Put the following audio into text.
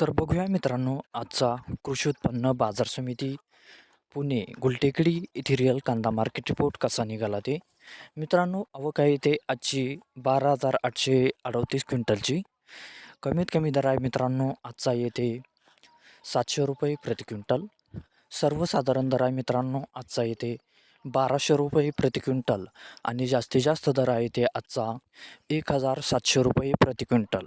तर बघूया मित्रांनो आजचा कृषी उत्पन्न बाजार समिती पुणे गुलटेकडी इथिरियल कांदा मार्केट रिपोर्ट कसा निघाला ते. मित्रांनो आवक आहे ते आजची बारा हजार आठशे अडतीस क्विंटलची. कमीत कमी दर आहे मित्रांनो आजचा येते सातशे रुपये प्रति क्विंटल. सर्वसाधारण दर आहे मित्रांनो आजचा येते बाराशे रुपये प्रति क्विंटल. आणि जास्तीत जास्त दर आहे ते आजचा एक हजार सातशे रुपये प्रति क्विंटल.